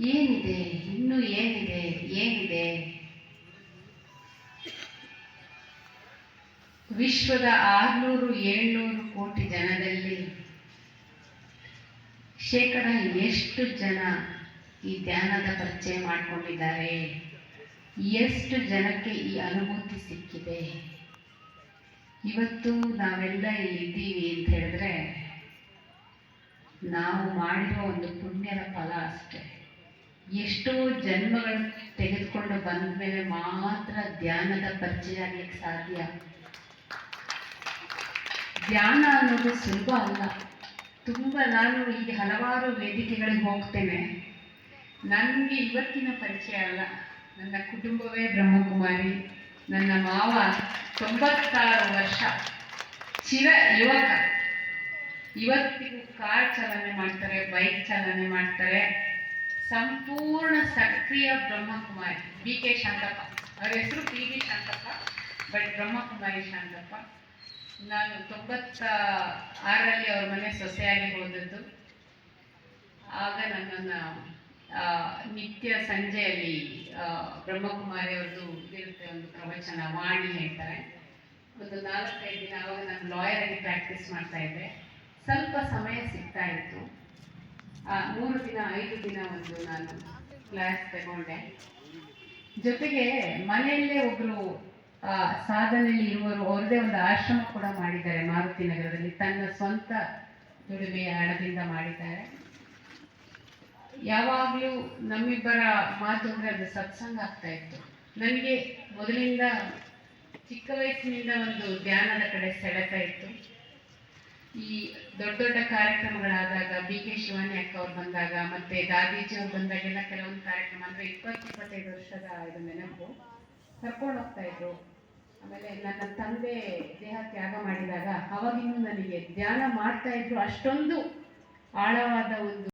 ಏನಿದೆ? ಇನ್ನೂ ಏನಿದೆ? ಏನಿದೆ? ವಿಶ್ವದ ಆರ್ನೂರು, ಏಳ್ನೂರು ಕೋಟಿ ಜನದಲ್ಲಿ ಶೇಕಡ ಎಷ್ಟು ಜನ ಈ ಧ್ಯಾನದ ಪರಿಚಯ ಮಾಡಿಕೊಂಡಿದ್ದಾರೆ? ಎಷ್ಟು ಜನಕ್ಕೆ ಈ ಅನುಭೂತಿ ಸಿಕ್ಕಿದೆ? ಇವತ್ತು ನಾವೆಲ್ಲ ಇಲ್ಲಿದ್ದೀವಿ ಅಂತ ಹೇಳಿದ್ರೆ ನಾವು ಮಾಡಿರೋ ಒಂದು ಎಷ್ಟೋ ಜನ್ಮಗಳು ತೆಗೆದುಕೊಂಡು ಬಂದ ಮೇಲೆ ಮಾತ್ರ ಧ್ಯಾನದ ಪರಿಚಯ ಆಗ್ಲಿಕ್ಕೆ ಸಾಧ್ಯ. ಧ್ಯಾನ ಅನ್ನೋದು ಸುಲಭ ಅಲ್ಲ. ತುಂಬ ನಾನು ಈಗ ಹಲವಾರು ವೇದಿಕೆಗಳಿಗೆ ಹೋಗ್ತೇನೆ. ನನಗೆ ಇವತ್ತಿನ ಪರಿಚಯ ಅಲ್ಲ. ನನ್ನ ಕುಟುಂಬವೇ ಬ್ರಹ್ಮಕುಮಾರಿ. ನನ್ನ ಮಾವ ತೊಂಬತ್ತಾರು ವರ್ಷ. ಚಿರ ಯುವಕ. ಇವತ್ತಿಗೂ ಕಾರ್ ಚಾಲನೆ ಮಾಡ್ತಾರೆ, ಬೈಕ್ ಚಾಲನೆ ಮಾಡ್ತಾರೆ. ಸಂಪೂರ್ಣ ಸಕ್ರಿಯ ಬ್ರಹ್ಮಕುಮಾರಿ ಬಿ ಕೆ ಶಾಂತಪ್ಪ. ಅವ್ರ ಹೆಸರು P V Shantappa but Brahmakumari Shantappa. ನಾನು ತೊಂಬತ್ತ ಆರರಲ್ಲಿ ಅವ್ರ ಮನೆ ಸೊಸೆಯಾಗಿ ಹೋದದ್ದು. ಆಗ ನನ್ನನ್ನು ನಿತ್ಯ ಸಂಜೆಯಲ್ಲಿ ಬ್ರಹ್ಮಕುಮಾರಿ ಅವ್ರದ್ದು ಇರುತ್ತೆ ಒಂದು ಪ್ರವಚನ, ವಾಣಿ ಹೇಳ್ತಾರೆ. ಒಂದು ನಾಲ್ಕೈದು ದಿನ ಆವಾಗ ನಾನು ಲಾಯರ್ ಆಗಿ ಪ್ರಾಕ್ಟೀಸ್ ಮಾಡ್ತಾ ಇದ್ದೆ. ಸ್ವಲ್ಪ ಸಮಯ ಸಿಗ್ತಾ ಇತ್ತು. ಮೂರು ದಿನ, ಐದು ದಿನ ಒಂದು ನಾನು ಕ್ಲಾಸ್ ತಗೊಂಡೆ. ಜೊತೆಗೆ ಮನೆಯಲ್ಲೇ ಒಬ್ರು ಸಾಧನೆಯಲ್ಲಿ ಇರುವರು ಅವ್ರದೇ ಒಂದು ಆಶ್ರಮ ಕೂಡ ಮಾಡಿದ್ದಾರೆ ಮಾರುತಿ ನಗರದಲ್ಲಿ. ತನ್ನ ಸ್ವಂತ ದುಡಿಮೆಯ ಹಣದಿಂದ ಮಾಡಿದ್ದಾರೆ. ಯಾವಾಗಲೂ ನಮ್ಮಿಬ್ಬರ ಮಾತು ಅಂದ್ರೆ ಅದು ಸತ್ಸಂಗ ಆಗ್ತಾ ಇತ್ತು. ನನಗೆ ಮೊದಲಿಂದ ಚಿಕ್ಕ ವಯಸ್ಸಿನಿಂದ ಒಂದು ಧ್ಯಾನದ ಕಡೆ ಸೆಳೆತ ಇತ್ತು. ಈ ದೊಡ್ಡ ದೊಡ್ಡ ಕಾರ್ಯಕ್ರಮಗಳಾದಾಗ ಬಿ ಕೆ ಶಿವಾನಿ ಅಕ್ಕ ಅವ್ರು ಬಂದಾಗ ಮತ್ತೆ ದಾದೀಜಿ ಅವ್ರು ಬಂದಾಗೆಲ್ಲ ಕೆಲವೊಂದು ಕಾರ್ಯಕ್ರಮ, ಅಂದ್ರೆ ಇಪ್ಪತ್ತು, ಇಪ್ಪತ್ತೈದು ವರ್ಷದ ಇದು ನೆನಪು. ಕರ್ಕೊಂಡು ಹೋಗ್ತಾ ಇದ್ರು. ಆಮೇಲೆ ನನ್ನ ತಂದೆ ದೇಹ ತ್ಯಾಗ ಮಾಡಿದಾಗ ಅವಾಗಿನ್ನೂ ನನಗೆ ಧ್ಯಾನ ಮಾಡ್ತಾ ಇದ್ರು. ಅಷ್ಟೊಂದು ಆಳವಾದ ಒಂದು